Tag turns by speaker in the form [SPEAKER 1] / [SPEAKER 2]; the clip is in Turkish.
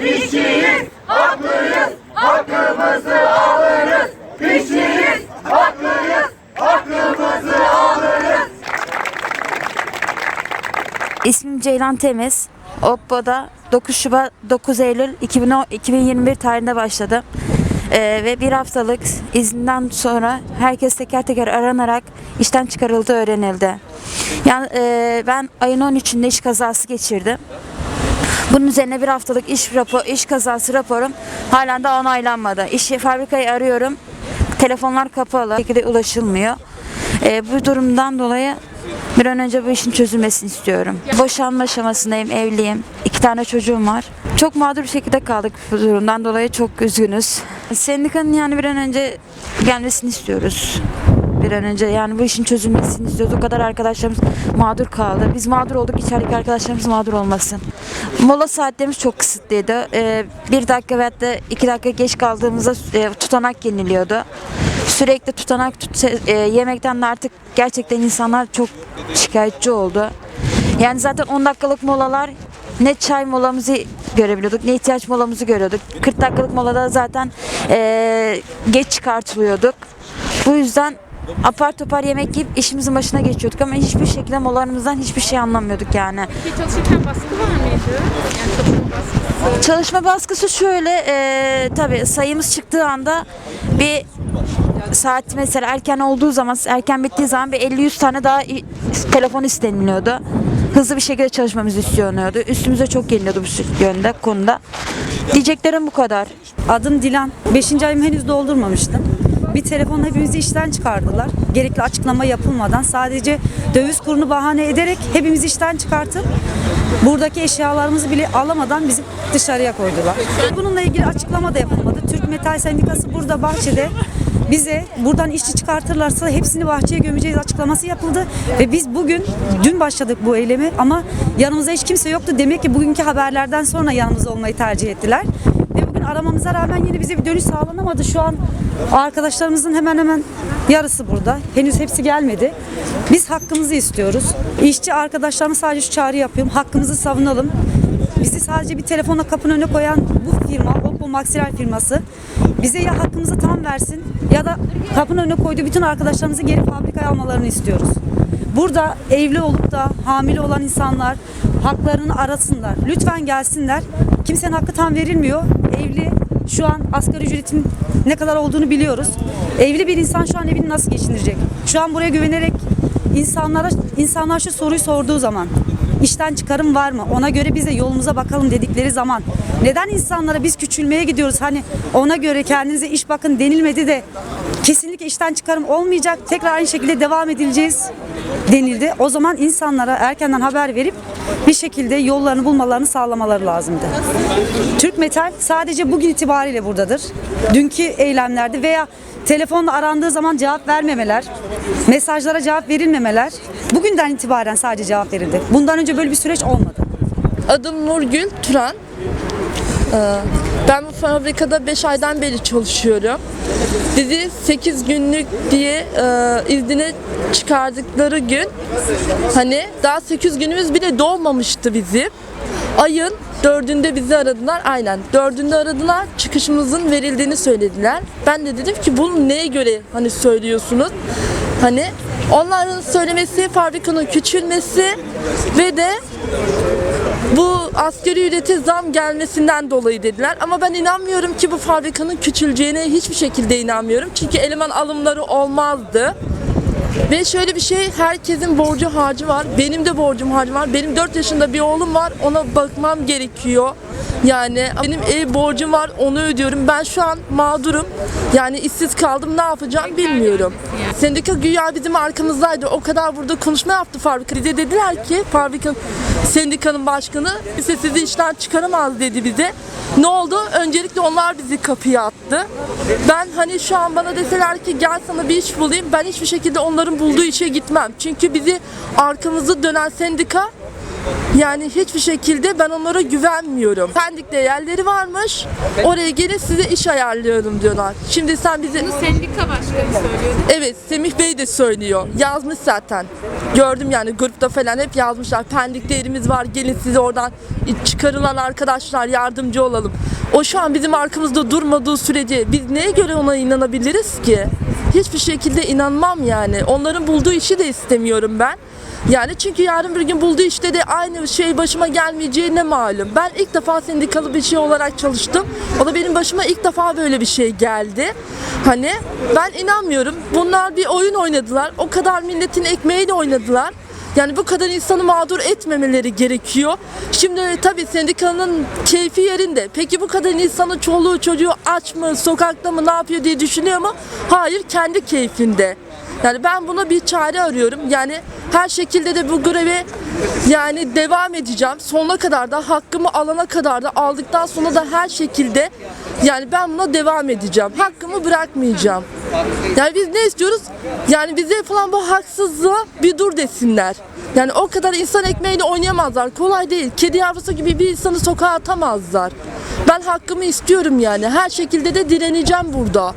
[SPEAKER 1] işçiyiz, haklıyız, hakkımızı alırız. İşçiyiz, haklıyız, hakkımızı alırız.
[SPEAKER 2] İsmim Ceylan Temiz. Oppo'da 9 Şubat 9 Eylül 2010 2021 tarihinde başladım. Ee, ve bir haftalık izinden sonra herkes teker teker aranarak işten çıkarıldığı öğrenildi. Yani e, ben ayın 13'ünde iş kazası geçirdim. Bunun üzerine bir haftalık iş rapor, iş kazası raporum halen de onaylanmadı. İş fabrikayı arıyorum. Telefonlar kapalı. Bir şekilde ulaşılmıyor. Ee, bu durumdan dolayı bir an önce bu işin çözülmesini istiyorum. Boşanma aşamasındayım, evliyim. İki tane çocuğum var. Çok mağdur bir şekilde kaldık bu durumdan dolayı çok üzgünüz. Sendikanın yani bir an önce gelmesini istiyoruz. Bir an önce yani bu işin çözülmesini istiyoruz. O kadar arkadaşlarımız mağdur kaldı. Biz mağdur olduk, içerideki arkadaşlarımız mağdur olmasın. Mola saatlerimiz çok kısıtlıydı. Ee, bir dakika veyahut da iki dakika geç kaldığımızda e, tutanak yeniliyordu. Sürekli tutanak tut, e, yemekten de artık gerçekten insanlar çok şikayetçi oldu. Yani zaten 10 dakikalık molalar ne çay molamızı görebiliyorduk ne ihtiyaç molamızı görüyorduk. 40 dakikalık molada zaten e, geç çıkartılıyorduk. Bu yüzden apar topar yemek yiyip işimizin başına geçiyorduk ama hiçbir şekilde molalarımızdan hiçbir şey anlamıyorduk yani.
[SPEAKER 3] Peki çalışırken baskı var mıydı? Yani çalışma baskısı.
[SPEAKER 2] Çalışma baskısı şöyle, e, tabii sayımız çıktığı anda bir saat mesela erken olduğu zaman, erken bittiği zaman bir 50-100 tane daha telefon isteniliyordu. Hızlı bir şekilde çalışmamız isteniyordu. Üstümüze çok geliniyordu bu yönde, konuda. Diyeceklerim bu kadar.
[SPEAKER 4] Adım Dilan. Beşinci ayımı henüz doldurmamıştım. Bir telefonla hepimizi işten çıkardılar. Gerekli açıklama yapılmadan sadece döviz kurunu bahane ederek hepimizi işten çıkartıp buradaki eşyalarımızı bile alamadan bizi dışarıya koydular. Bununla ilgili açıklama da yapılmadı. Türk Metal Sendikası burada bahçede bize buradan işçi çıkartırlarsa hepsini bahçeye gömeceğiz açıklaması yapıldı ve biz bugün dün başladık bu eylemi ama yanımızda hiç kimse yoktu. Demek ki bugünkü haberlerden sonra yanımızda olmayı tercih ettiler. Aramamıza rağmen yine bize bir dönüş sağlanamadı. Şu an arkadaşlarımızın hemen hemen yarısı burada. Henüz hepsi gelmedi. Biz hakkımızı istiyoruz. İşçi arkadaşlarıma sadece şu çağrı yapıyorum. Hakkımızı savunalım. Bizi sadece bir telefona kapının önüne koyan bu firma, Oppo Maxiral firması bize ya hakkımızı tam versin ya da kapının önüne koyduğu bütün arkadaşlarımızı geri fabrikaya almalarını istiyoruz. Burada evli olup da hamile olan insanlar haklarını arasınlar. Lütfen gelsinler. Kimsenin hakkı tam verilmiyor. Evli şu an asgari ücretin ne kadar olduğunu biliyoruz. Evli bir insan şu an evini nasıl geçindirecek? Şu an buraya güvenerek insanlara insanlar şu soruyu sorduğu zaman işten çıkarım var mı? Ona göre bize yolumuza bakalım dedikleri zaman neden insanlara biz küçülmeye gidiyoruz? Hani ona göre kendinize iş bakın denilmedi de kesinlikle işten çıkarım olmayacak. Tekrar aynı şekilde devam edileceğiz denildi. O zaman insanlara erkenden haber verip bir şekilde yollarını bulmalarını sağlamaları lazımdı. Türk Metal sadece bugün itibariyle buradadır. Dünkü eylemlerde veya telefonla arandığı zaman cevap vermemeler, mesajlara cevap verilmemeler bugünden itibaren sadece cevap verildi. Bundan önce böyle bir süreç olmadı.
[SPEAKER 5] Adım Nurgül Turan. Ee, Ben bu fabrikada 5 aydan beri çalışıyorum. Bizi 8 günlük diye e, iznine çıkardıkları gün hani daha 8 günümüz bile dolmamıştı bizim. Ayın dördünde bizi aradılar. Aynen dördünde aradılar. Çıkışımızın verildiğini söylediler. Ben de dedim ki bunu neye göre hani söylüyorsunuz? Hani onların söylemesi fabrikanın küçülmesi ve de bu asgari ücrete zam gelmesinden dolayı dediler. Ama ben inanmıyorum ki bu fabrikanın küçüleceğine hiçbir şekilde inanmıyorum. Çünkü eleman alımları olmazdı. Ve şöyle bir şey, herkesin borcu harcı var. Benim de borcum harcı var. Benim 4 yaşında bir oğlum var. Ona bakmam gerekiyor. Yani benim ev borcum var. Onu ödüyorum. Ben şu an mağdurum. Yani işsiz kaldım. Ne yapacağım bilmiyorum. Sendika güya bizim arkamızdaydı. O kadar burada konuşma yaptı fabrika. Bize dediler ki fabrikanın sendikanın başkanı ise sizi işten çıkaramaz dedi bize. Ne oldu? Öncelikle onlar bizi kapıya attı. Ben hani şu an bana deseler ki gel sana bir iş bulayım. Ben hiçbir şekilde onların bulduğu işe gitmem. Çünkü bizi arkamızı dönen sendika Yani hiçbir şekilde ben onlara güvenmiyorum. Pendik'te yerleri varmış. Oraya gelin size iş ayarlıyorum diyorlar. Şimdi sen bizi
[SPEAKER 3] Bunu sendika başkanı söylüyordu.
[SPEAKER 5] Evet Semih Bey de söylüyor. Yazmış zaten. Gördüm yani grupta falan hep yazmışlar. Pendik'te yerimiz var gelin size oradan çıkarılan arkadaşlar yardımcı olalım. O şu an bizim arkamızda durmadığı sürece biz neye göre ona inanabiliriz ki? Hiçbir şekilde inanmam yani. Onların bulduğu işi de istemiyorum ben. Yani çünkü yarın bir gün bulduğu işte de aynı şey başıma gelmeyeceğine malum. Ben ilk defa sendikalı bir şey olarak çalıştım. O da benim başıma ilk defa böyle bir şey geldi. Hani ben inanmıyorum. Bunlar bir oyun oynadılar. O kadar milletin ekmeğiyle oynadılar. Yani bu kadar insanı mağdur etmemeleri gerekiyor. Şimdi tabii sendikanın keyfi yerinde. Peki bu kadar insanın çoluğu çocuğu aç mı, sokakta mı, ne yapıyor diye düşünüyor mu? Hayır, kendi keyfinde. Yani ben buna bir çare arıyorum. Yani her şekilde de bu greve yani devam edeceğim. Sonuna kadar da hakkımı alana kadar da aldıktan sonra da her şekilde yani ben buna devam edeceğim. Hakkımı bırakmayacağım. Yani biz ne istiyoruz? Yani bize yapılan bu haksızlığa bir dur desinler. Yani o kadar insan ekmeğiyle oynayamazlar. Kolay değil. Kedi yavrusu gibi bir insanı sokağa atamazlar. Ben hakkımı istiyorum yani. Her şekilde de direneceğim burada.